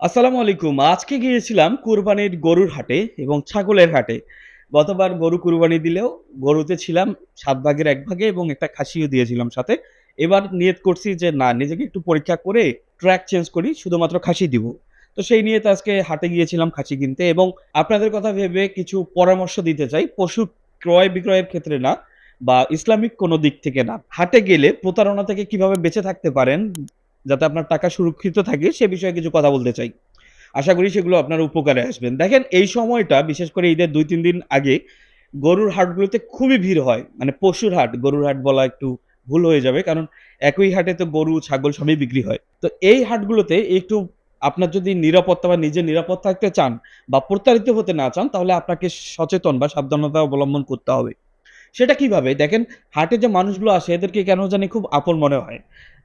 আসসালামু আলাইকুম। আজকে গিয়েছিলাম কুরবানির গরুর হাটে এবং ছাগলের হাটে। গতবার গরু কুরবানি দিলেও গরুতে ছিলাম সাত ভাগের এক ভাগে এবং একটা খাসিও দিয়েছিলাম সাথে। এবার নিয়ত করছি যে না, নিজেকে একটু পরীক্ষা করে ট্র্যাক চেঞ্জ করি, শুধুমাত্র খাসি দিব। তো সেই নিয়ে তো আজকে হাটে গিয়েছিলাম খাসি কিনতে এবং আপনাদের কথা ভেবে কিছু পরামর্শ দিতে চাই। পশু ক্রয় বিক্রয়ের ক্ষেত্রে না বা ইসলামিক কোনো দিক থেকে না। হাটে গেলে প্রতারণা থেকে কীভাবে বেঁচে থাকতে পারেন যাতে আপনার টাকা সুরক্ষিত থাকে সে বিষয়ে কিছু কথা বলতে চাই। আশা করি সেগুলো আপনার উপকারে আসবেন। দেখেন এই সময়টা বিশেষ করে ঈদের ২-৩ দিন আগে গরুর হাটগুলোতে খুবই ভিড় হয়। মানে পশুর হাট, গরুর হাট বলা একটু ভুল হয়ে যাবে। কারণ একই হাটে তো গরু, ছাগল সবই বিক্রি হয়। তো এই হাটগুলোতে একটু আপনার যদি নিরাপত্তা বা নিজের নিরাপদ থাকতে চান বা প্রতারিত হতে না চান তাহলে আপনাকে সচেতন বা সাবধানতা অবলম্বন করতে হবে। সেটা কীভাবে? দেখেন, হাটে যে মানুষগুলো আসে, এদেরকে কেন জানি খুব আপন মনে হয়।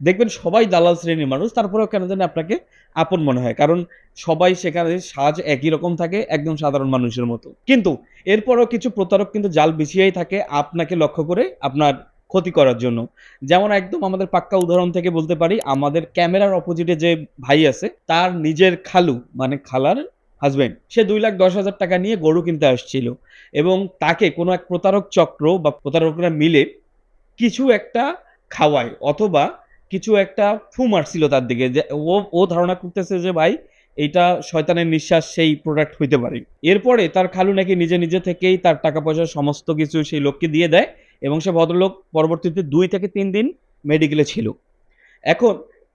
দেখবেন, সবাই দালাল শ্রেণির মানুষ, তারপরেও কেন জানি আপনাকে আপন মনে হয়। কারণ সবাই সেখানে সাজ একই রকম থাকে, একদম সাধারণ মানুষের মতো। কিন্তু এরপরও কিছু প্রতারক কিন্তু জাল বিছিয়েই থাকে আপনাকে লক্ষ্য করে আপনার ক্ষতি করার জন্য। যেমন একদম আমাদের পাক্কা উদাহরণ থেকে বলতে পারি, আমাদের ক্যামেরার অপোজিটে যে ভাই আছে, তার নিজের খালু মানে খালার হাসব্যান্ড সে ৳২,১০,০০০ নিয়ে গরু কিনতে আসছিল এবং তাকে কোনো এক প্রতারক চক্র বা প্রতারকরা মিলে কিছু একটা খাওয়ায় অথবা কিছু একটা ফু মারছিল তার দিকে যে ও ও ধারণা করতেছে যে ভাই এইটা শয়তানের নিঃশ্বাস সেই প্রোডাক্ট হইতে পারে। এরপরে তার খালু নাকি নিজে, নিজে থেকেই তার টাকা-পয়সা সমস্ত কিছু সেই লোককে দিয়ে দেয় এবং সে ভদ্রলোক পরবর্তীতে দুই থেকে তিন দিন মেডিকেলে ছিল। এখন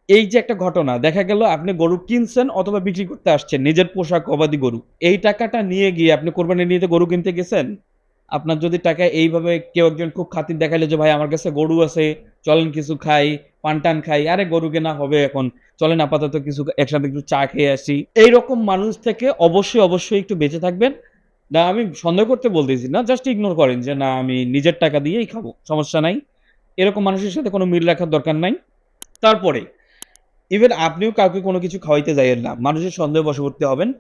এই যে একটা ঘটনা দেখা গেল আপনি গরু কিনছেন অথবা বিক্রি করতে আসছেন নিজের পোষা গবাদি গরু। এই টাকাটা নিয়ে গিয়ে আপনি কোরবানির নিয়তে গরু কিনতে গেছেন। আপনার যদি টাকা এইভাবে কেউ একজন খুব খাতির দেখাইলো যে ভাই আমার কাছে গরু আছে, চলেন কিছু খাই, পান-টান খাই। আরে গরু কেনা হবে এখন। চলেন আপাতত কিছু একসাথে একটু চা খেয়ে আসি। এইরকম মানুষ থেকে অবশ্যই, অবশ্যই একটু বেঁচে থাকবেন। না আমি সন্দেহ করতে বলতেছি না। জাস্ট ইগনোর করেন যে না আমি নিজের টাকা দিয়েই খাব। সমস্যা নাই। এরকম মানুষের সাথে কোনো মিল রাখার দরকার নাই। তারপরে ইভেন আপনিও কাউকে কোনো কিছু খাওয়াইতে যাইয়েন না। মানুষের সন্দেহ বশবর্তী হবেন।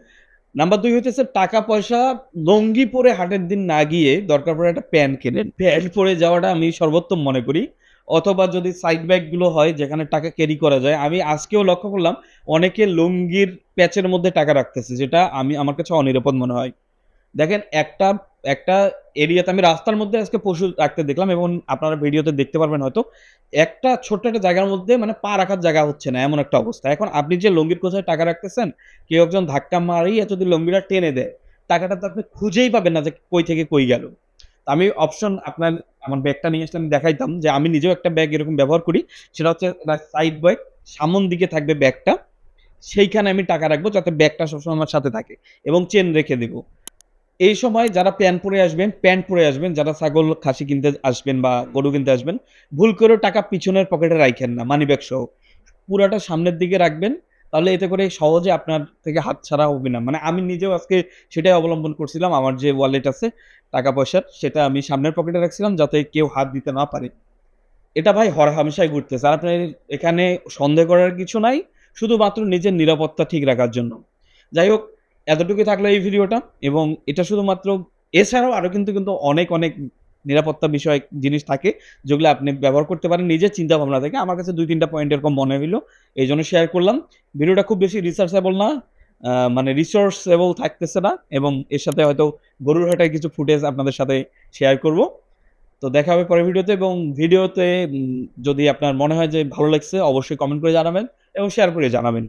নাম্বার ২ হইতেছে, টাকা-পয়সা লুঙ্গি পরে হাটের দিন না গিয়ে দরকার পড়ে একটা প্যান্ট কেনেন। প্যান্ট পরে যাওয়াটা আমি সর্বোত্তম মনে করি। অথবা যদি সাইড ব্যাগগুলো হয়, যেখানে টাকা ক্যারি করা যায়। আমি আজকেও লক্ষ্য করলাম, অনেকে লুঙ্গির প্যাচের মধ্যে টাকা রাখতেছে, যেটা আমি, আমার কাছে অনিরাপদ মনে হয়। দেখেন একটা একটা এরিয়াতে আমি রাস্তার মধ্যে আজকে পশু রাখতে দেখলাম এবং আপনারা ভিডিওতে দেখতে পারবেন হয়তো। একটা ছোট্ট একটা জায়গার মধ্যে মানে পা রাখার জায়গা হচ্ছে না এমন একটা অবস্থা। এখন আপনি যে লঙ্গির কোথায় টাকা রাখতেছেন, কেউ একজন ধাক্কা মারিয়ে যদি লুঙ্গিটা টেনে দেয়, টাকাটা তো আপনি খুঁজেই পাবেন না যে কই থেকে কই গেল। আমি অপশন আপনার আমার ব্যাগটা নিয়ে আসলে আমি দেখাইতাম যে আমি নিজেও একটা ব্যাগ এরকম ব্যবহার করি। সেটা হচ্ছে সাইড ব্যাগ, সামন দিকে থাকবে ব্যাগটা। সেইখানে আমি টাকা রাখব যাতে ব্যাগটা সবসময় আমার সাথে থাকে এবং চেন রেখে দিব। এই সময় যারা প্যান্ট পরে আসবেন, প্যান্ট পরে আসবেন। যারা ছাগল, খাসি কিনতে আসবেন বা গরু কিনতে আসবেন, ভুল করেও টাকা পিছনের পকেটে রাখেন না মানিব্যাগ সহ। পুরাটা সামনের দিকে রাখবেন। তাহলে এতে করে সহজে আপনার থেকে হাত ছাড়া হবে না। মানে আমি নিজেও আজকে সেটাই অবলম্বন করছিলাম। আমার যে ওয়ালেট আছে টাকা-পয়সার সেটা আমি সামনের পকেটে রাখছিলাম যাতে কেউ হাত দিতে না পারে। এটা ভাই হরহামেশাই ঘুরতেছে। আর আপনার এখানে সন্দেহ করার কিছু নাই। শুধুমাত্র নিজের নিরাপত্তা ঠিক রাখার জন্য। যাই হোক এতটুকুই থাকল এই ভিডিওটা এবং এটা শুধুমাত্র এছাড়াও আরও কিন্তু, কিন্তু অনেক, অনেক নিরাপত্তা বিষয়ক জিনিস থাকে যেগুলো আপনি ব্যবহার করতে পারেন নিজের চিন্তাভাবনা থেকে। আমার কাছে দুই তিনটা পয়েন্ট এরকম মনে হইল। এইজন্য শেয়ার করলাম। ভিডিওটা খুব বেশি রিসার্চেবল না। মানে রিসোর্সেবল থাকতেছে না এবং এর সাথে হয়তো গরুর হাটের কিছু ফুটেজ আপনাদের সাথে শেয়ার করব। তো দেখা হবে পরের ভিডিওতে এবং ভিডিওতে যদি আপনার মনে হয় যে ভালো লাগছে অবশ্যই কমেন্ট করে জানাবেন এবং শেয়ার করে জানাবেন।